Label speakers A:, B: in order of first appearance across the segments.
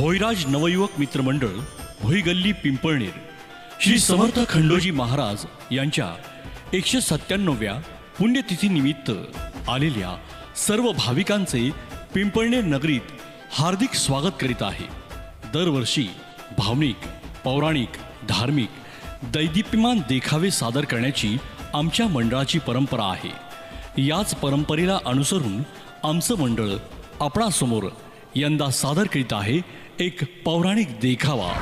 A: भोईराज नवयुवक मित्रमंडळ भोईगल्ली पिंपळनेर. श्री समर्थ खंडोजी महाराज यांच्या एकशे सत्त्याण्णव्या पुण्यतिथीनिमित्त आलेल्या सर्व भाविकांचे पिंपळनेर नगरीत हार्दिक स्वागत करीत आहे. दरवर्षी भावनिक पौराणिक धार्मिक दैदिप्यमान देखावे सादर करण्याची आमच्या मंडळाची परंपरा आहे. याच परंपरेला अनुसरून आमचं मंडळ आपणासमोर यंदा सादर करीत आहे एक पौराणिक देखावा.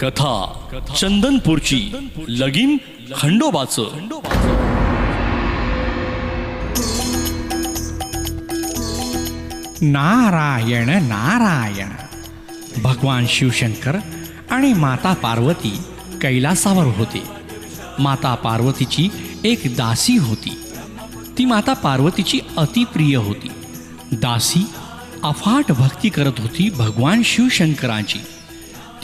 A: कथा चंदनपूरची लगीन खंडोबाचं.
B: नारायण नारायण. भगवान शिवशंकर आणि माता पार्वती कैलासावर होते. माता पार्वतीची एक दासी होती. ती माता पार्वतीची अतिप्रिय होती. दासी अफाट भक्ती करत होती भगवान शिवशंकरांची.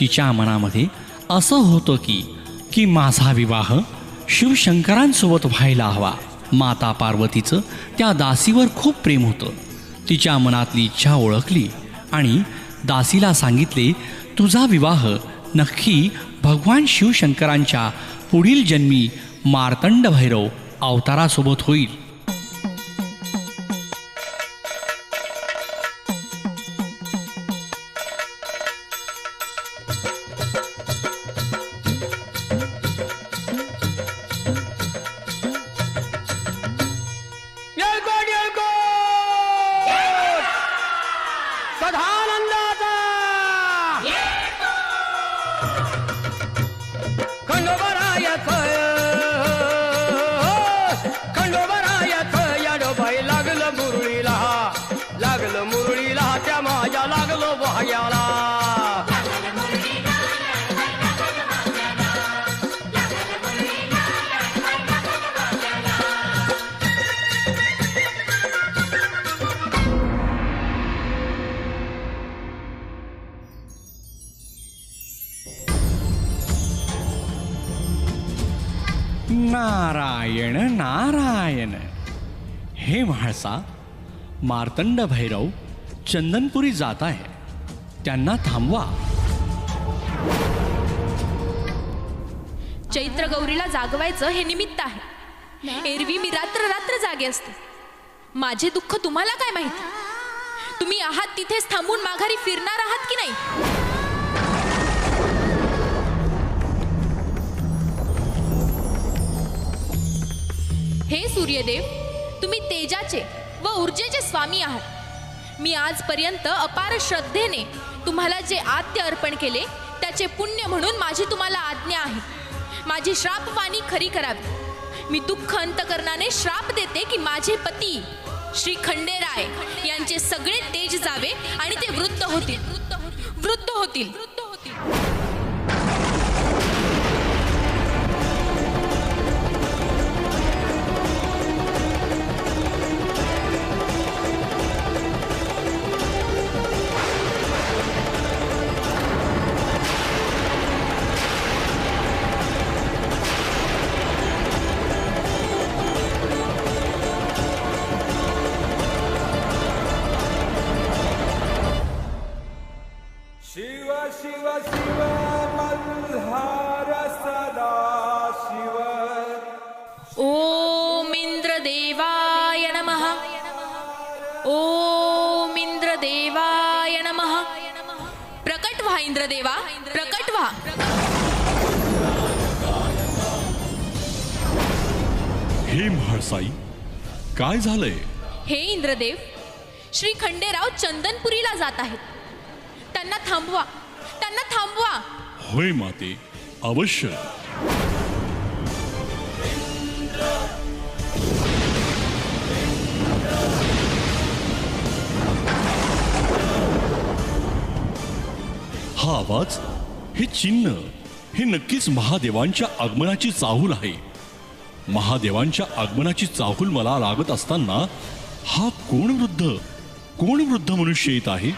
B: तिच्या मनामध्ये असं होतं की की माझा विवाह शिवशंकरांसोबत व्हायला हवा. माता पार्वतीचं त्या दासीवर खूप प्रेम होतं. तिच्या मनातली इच्छा ओळखली आणि दासीला सांगितले तुझा विवाह नक्की भगवान शिवशंकरांच्या पुढील जन्मी मार्तंड भैरव अवतारासोबत होईल.
C: मुरळीला त्या माझ्या लागलो वाह्याला.
B: नारायण नारायण. हे म्हाळसा मार्तंड भैरव चंदनपुरी जात आहे. त्यांना थांबवा.
D: चैत्र गौरीला जागवायचं हे निमित्त आहे. एरवी मी रात्र रात्र जागे असते. माझे दुःख तुम्हाला काय माहिती? तुम्ही आहात तिथेच थांबून माघारी फिरणार आहात की नाही? हे सूर्यदेव तुम्ही तेजाचे व ऊर्जेचे स्वामी आहात. मी आजपर्यंत अपार श्रद्धेने तुम्हाला जे आद्य अर्पण केले त्याचे पुण्य म्हणून माझी तुम्हाला आज्ञा आहे. माझी श्रापवाणी खरी करावी. मी दुःख अंतकरणाने श्राप देते की माझे पती श्री खंडेराय यांचे सगळे तेज जावे आणि ते वृद्ध होतील. वृद्ध होतील वृद्ध होतील. इंद्रदेवाय नमः. प्रकट व्हा इंद्रदेवा. प्रकट व्हा.
A: हे म्हाळसाई काय झालंय?
D: हे इंद्रदेव श्री खंडेराव चंदनपुरीला जात आहेत. त्यांना थांबवा त्यांना थांबवा.
A: होय माते अवश्य. हा आवाज हे चिन्ह हे नक्कीच महादेवांच्या आगमनाची चाहूल आहे. महादेवांच्या आगमनाची चाहूल मला लागत असताना हा कोण वृद्ध कोण वृद्ध मनुष्य येत आहे?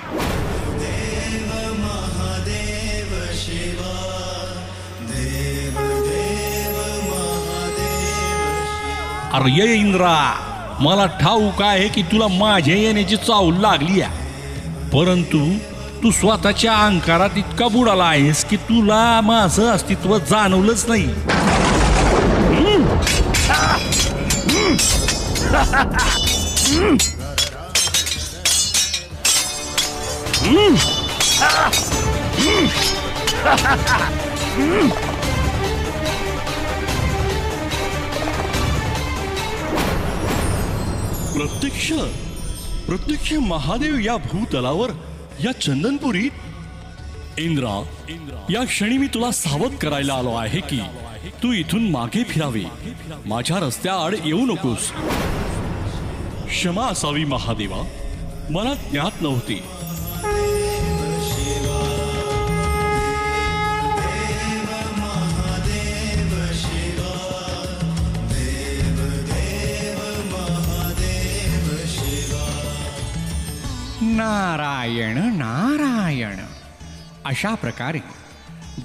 B: अरे इंद्रा मला ठाऊक आहे की तुला माझ्या येण्याची चाहूल लागली आहे.
E: परंतु तू स्वतःच्या अंकारात इतका बुडाला आहेस की तुला माझं अस्तित्व जाणवलंच नाही. प्रत्यक्ष प्रत्यक्ष महादेव या भूतलावर या चंदनपुरीत इंद्रा या क्षणी मी तुला सावध करायला आलो आहे की तू इथून मागे फिरावे. माझ्या रस्त्याआड येऊ नकोस. क्षमा असावी महादेवा. मला ज्ञात नव्हती.
B: नारायण नारायण. अशा प्रकारे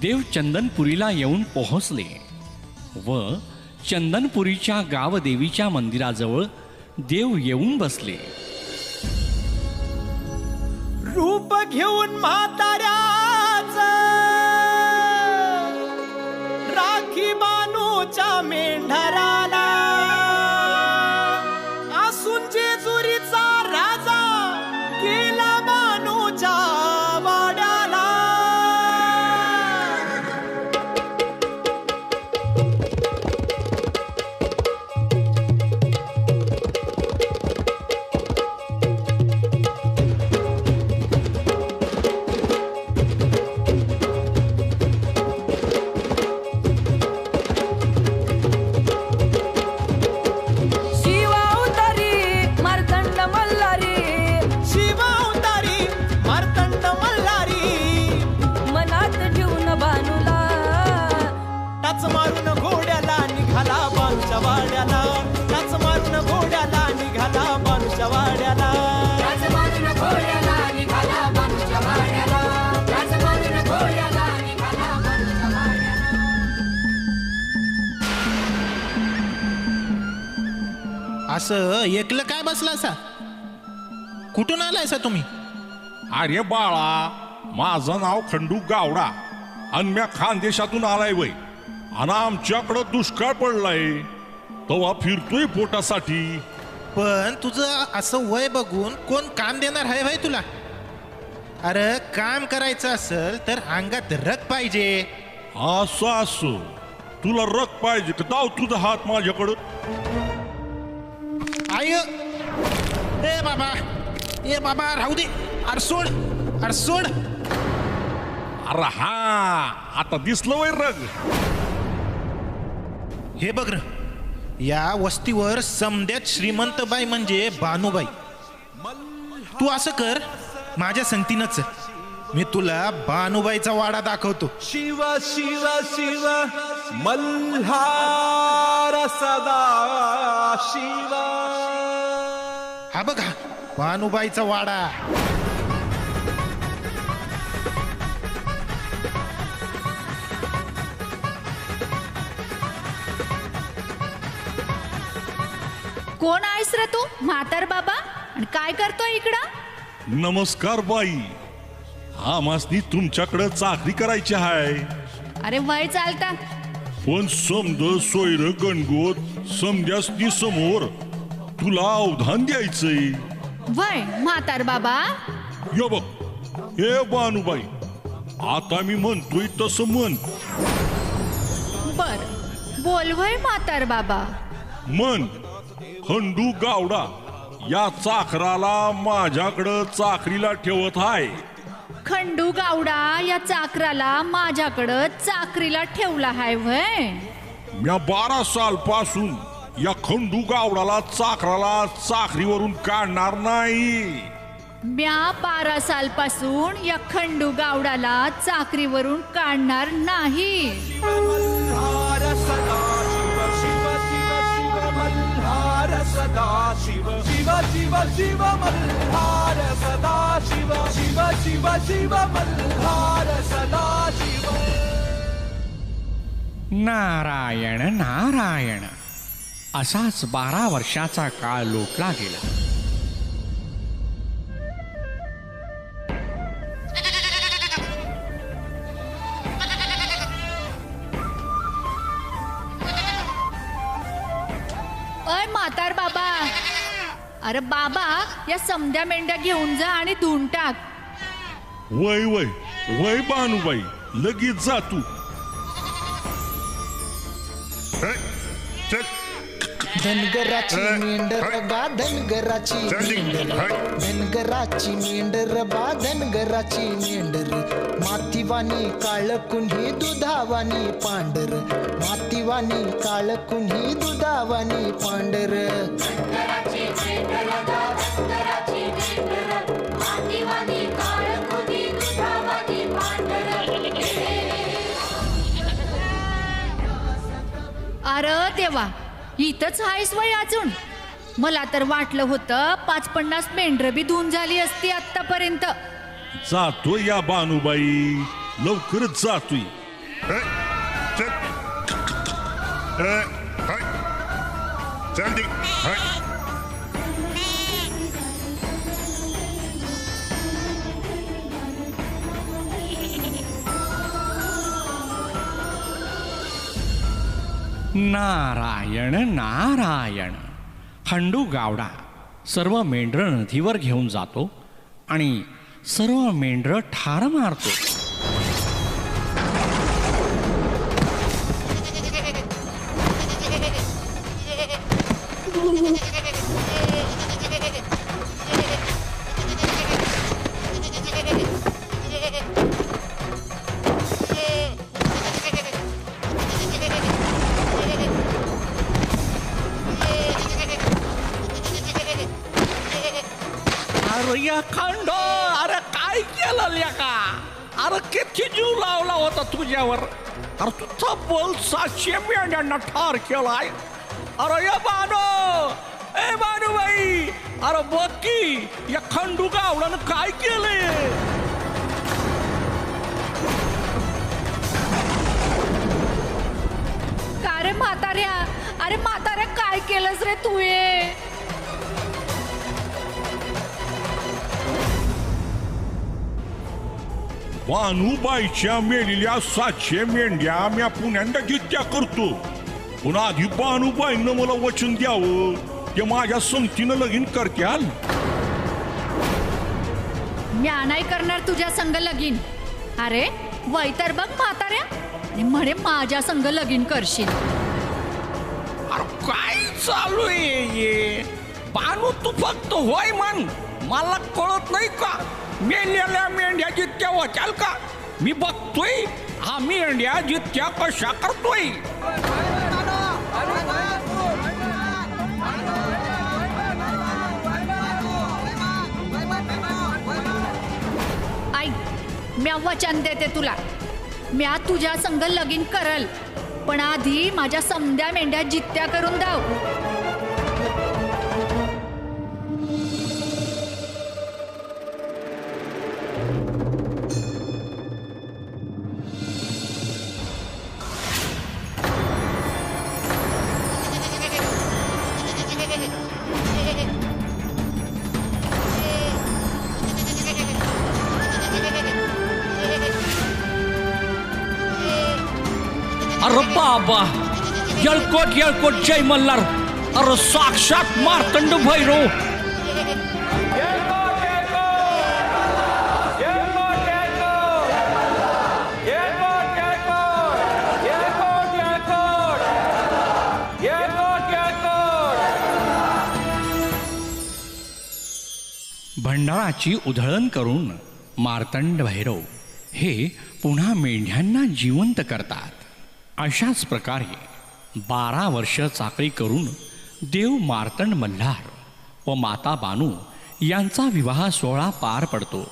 B: देव चंदनपुरीला येऊन पोहोचले व चंदनपुरीच्या गावदेवीच्या मंदिराजवळ देव येऊन बसले.
F: रूप घेऊन म्हाताऱ्याच राखी बानूच्या मेंढराला
G: असं एकलं काय बसला असा? कुठून आलाय सा तुम्ही?
E: अरे बाळा माझं नाव खंडू गावडा. आणि म्या खानदेशातून आलाय वय. आणि आमच्याकडं दुष्काळ पडलाय. तवा फिरतोय पोटासाठी.
G: पण तुझं असं वय बघून कोण काम देणार आहे भाई तुला? अरे काम करायचं असेल तर अंगात रग पाहिजे.
E: असं असं. तुला रग पाहिजे का? दाव तुझा हात माझ्याकडं.
G: आय ए बाबा ए बाबा राहू दे अरे सोड अरे
E: हा आता दिसलं वय रग.
G: हे बघ र. या वस्तीवर समद्यात श्रीमंतबाई म्हणजे बानूबाई तू असं कर माझ्या संगतीनच. मी तुला बानूबाईचा वाडा दाखवतो.
H: शिव शिव शिव मल्हार सदा शिव.
G: हा बघा बानूबाईचा वाडा.
I: कोण आहेस रे तू? म्हातार बाबा? आणि काय करतोय इकडं?
E: नमस्कार बाई. हा मासनी तुमच्याकडं चाकरी करायची आहे
I: अरे वय चालता.
E: पण समद सोयर गणगोत समद्यासनी समोर तुला अवधान द्यायचंय.
I: वय म्हातार बाबा.
E: या बघ हे बानुबाई आता मी म्हणतोय तसं म्हण.
I: बर बोल वय म्हातार बाबा.
E: म्हण खंडू गावडा या चाकराला माझ्याकडं चाकरीला ठेवत आहे
I: खंडू गावडा या चाकराला माझ्याकडं चाकरीला ठेवला हाय वय.
E: म्या बारा साल पासून या खंडू गावडाला चाकराला चाकरीवरून काढणार नाही.
I: म्या बारा सालपासून या खंडू गावडाला चाकरीवरून काढणार नाही.
H: मल्हार सदा शिव शिव शिव शिव मल्हार सदा शिव शिव शिव शिव मल्हार सदा शिव शिव शिव शिव मल्हार सदा शिव
B: नारायण नारायण. असाच बारा वर्षाचा काळ लोटला गेला.
I: अय म्हातार बाबा. अरे बाबा या समध्या मेंढ्या घेऊन जा आणि धुवून टाक.
E: वय वय वय बानुबाई लगेच जा तू.
J: धनगराची मेंढर. बा धनगराची. मेंढर. धनगराची मेंढर बा धनगराची मेंढर मातीवानी काळ कुन्ही दुधावानी पांढर मातीवानी काळ कुन्ही दुधावानी पांढर
I: अरे देवा इथंच हायस वय अजून. मला तर वाटलं होतं पाच पन्नास मेंढरं बी धुवून झाली असती आतापर्यंत
E: जातो या बानूबाई. लवकरच जातोय.
K: हे, चल. हे,
B: नारायण नारायण. खंडू गावडा सर्व मेंढरं नदीवर घेऊन जातो आणि सर्व मेंढरं ठार मारतो. अरे या खंडो अरे काय केलं लेका? अरे किती जीव लावला होता तुझ्यावर? अरे तुझा बोल सातशे मेंढ्यांना ठार केलाय. अरे या बानो ए बानूबाई अरे बक्की की या खंडू गावडानं काय केले
I: का रे म्हाताऱ्या? अरे म्हाताऱ्या काय केलंस रे तू हे?
E: बानूबाईच्या मेलेल्या सातशे मेंढ्या म्या पुण्यांदा जित्या करतो. पण आधी बानूबाईनं मला वचन द्यावं. ते माझ्या संगतीनं लगीन करत्याल.
I: म्या नाही करणार तुझ्या संग लगीन. अरे वय तर बघ म्हाताऱ्या. आणि म्हणे माझ्या संग लगीन करशील.
B: अरे काय चालू आहे हे? बानू तू फक्त होय म्हण. मला कळत नाही का? मेंढ्याला मेंढ्या जितक्या वाचाल का? मी बघतोय हा मेंढ्या जित्या कशा करतोय.
I: ऐक म्या वचन देते तुला. म्या तुझ्या संग लगीन करल पण आधी माझ्या समद्या मेंढ्या जित्त्या करून दाव.
B: बाबा येळकोट येळकोट जय मल्हार। अरे साक्षात मार्तंड भैरव। भंडाळाची उधळण करून मार्तंड भैरव हे पुन्हा मेंढ्यांना जिवंत करतात. अशाच प्रकारे बारा वर्ष चाकरी करून देव मार्तंड मल्हार व माता बानू यांचा विवाह सोहळा पार पडतो.